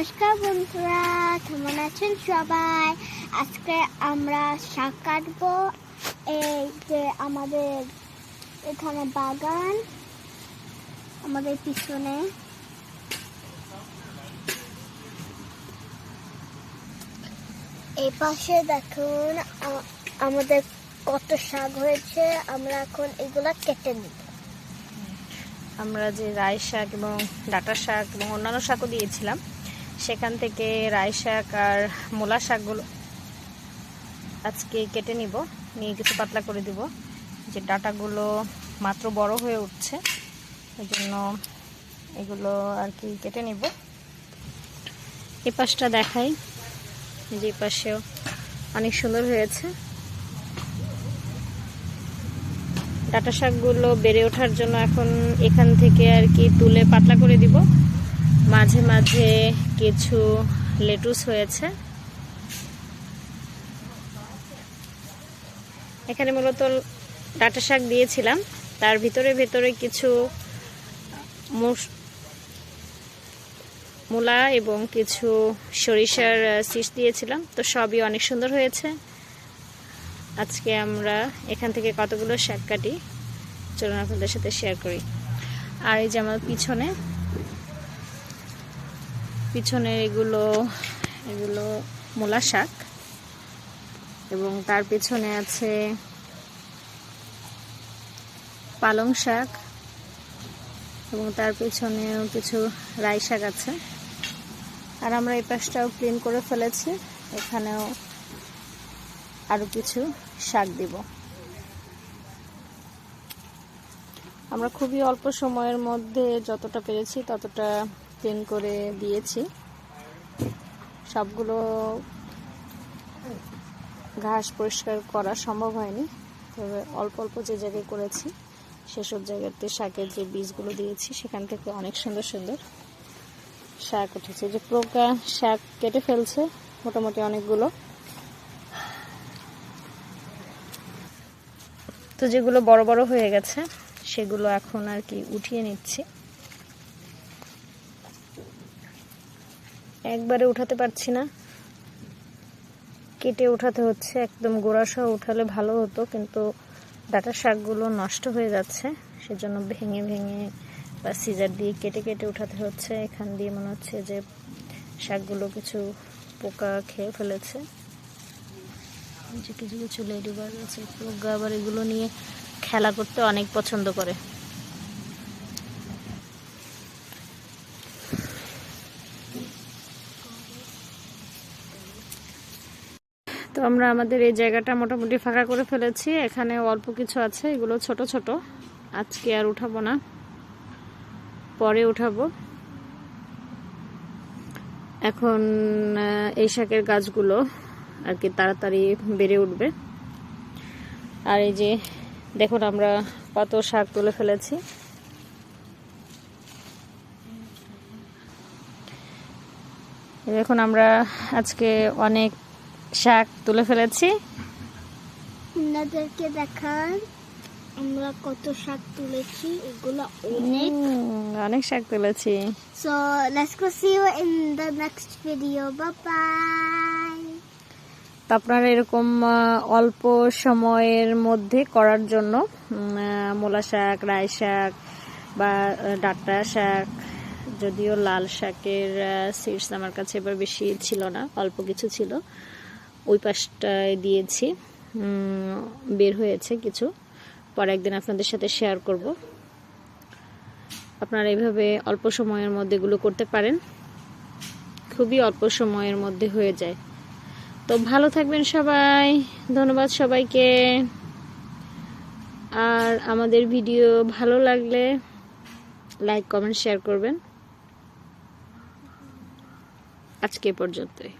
নমস্কার বন্ধুরা, কেমন আছেন সবাই? আজকে আমরা শাক কাটবো। এই যে আমাদের এখানে বাগান, আমাদের পিছনে। এই পাশে দেখুন আমাদের কত শাক হয়েছে। আমরা এখন এগুলা কেটে নিব। আমরা যে রায় শাক এবং ডাটা শাক এবং অন্যান্য শাকও দিয়েছিলাম। সেখান থেকে রাই শাক আর মূলা শাকগুলো আজকে কেটে নিব। নিয়ে কিছু পাতলা করে দিব। যে ডাটাগুলো মাত্র বড় হয়ে উঠছে এই জন্য এগুলো আর কি কেটে নিব। এই পাশটা দেখাই, যে পাশেও অনেক সুন্দর হয়েছে। ডাটা শাকগুলো বেড়ে ওঠার জন্য এখন এখান থেকে আর কি তুলে পাতলা করে দিব। মাঝে মাঝে কিছু লেটুস হয়েছে। এখানে মূলত ডাটা শাক দিয়েছিলাম। তার ভিতরে ভেতরে কিছু মূলা এবং কিছু সরিষার শীষ দিয়েছিলাম। তো সবই অনেক সুন্দর হয়েছে। আজকে আমরা এখান থেকে কতগুলো শাক কাটি, চলুন আপনাদের সাথে শেয়ার করি। আর এই যে আমার পিছনে পিছনে এগুলো এগুলো মূলা শাক এবং তার পিছনে আছে পালং শাক এবং তার পিছনেও কিছু রাই শাক আছে। আর আমরা এই পাশটাও ক্লিন করে ফেলেছি। এখানেও আরও কিছু শাক দিব। আমরা খুবই অল্প সময়ের মধ্যে যতটা পেরেছি ততটা ক্লিন করে দিয়েছি। সবগুলো ঘাস পরিষ্কার করা সম্ভব হয়নি। তবে অল্প অল্প যে জায়গায় করেছি, সেসব জায়গাতে শাকের যে বীজগুলো দিয়েছি, সেখান থেকে অনেক সুন্দর সুন্দর শাক উঠেছে। যে পোকা শাক কেটে ফেলছে মোটামুটি অনেকগুলো। তো যেগুলো বড় বড় হয়ে গেছে, সেগুলো এখন আর কি উঠিয়ে নিচ্ছি। একবারে উঠাতে পারছি না। কেটে উঠাতে হচ্ছে, একদম গোড়াসহ উঠালে ভালো হতো, কিন্তু ডাটা শাকগুলো নষ্ট হয়ে যাচ্ছে, সেজন্য ভেঙে ভেঙে বা সিজার দিয়ে কেটে কেটে উঠাতে হচ্ছে। এখান দিয়ে মনে হচ্ছে যে শাকগুলো কিছু পোকা খেয়ে ফেলেছে। যে কিছু কিছু লেডি বার্ড আছে প্রজ্ঞা আবার এগুলো নিয়ে খেলা করতে অনেক পছন্দ করে। তো আমরা আমাদের এই জায়গাটা মোটামুটি ফাঁকা করে ফেলেছি। এখানে অল্প কিছু আছে, এগুলো ছোট ছোট। আজকে আর উঠাবো না। পরে উঠাবো। এখন এই শাকের গাছগুলো আর কি তাড়াতাড়ি বেড়ে উঠবে। আর এই যে, দেখুন আমরা কত শাক তুলে ফেলেছি। দেখুন আমরা আজকে অনেক শাক তুলে ফেলেছি আপনাদেরকে দেখান আমরা কত শাক তুলেছি এগুলো অনেক অনেক শাক তুলেছি so let's go see you in the next video. Bye bye. তো আপনারা এরকম অল্প সময়ের মধ্যে করার জন্য মূলা শাক রাই শাক বা ডাঁটা শাক যদিও লাল শাকের সিডস আমার কাছে এবার বেশি ছিল না অল্প কিছু ছিল ওই পাশটায় দিয়েছি। বের হয়েছে কিছু। পরে একদিন আপনাদের সাথে শেয়ার করব। আপনারা এইভাবে অল্প সময়ের মধ্যে এগুলো করতে পারেন। খুবই অল্প সময়ের মধ্যে হয়ে যায়। তো ভালো থাকবেন সবাই। ধন্যবাদ সবাইকে। আর আমাদের ভিডিও ভালো লাগলে লাইক কমেন্ট শেয়ার করবেন। আজকে পর্যন্তই।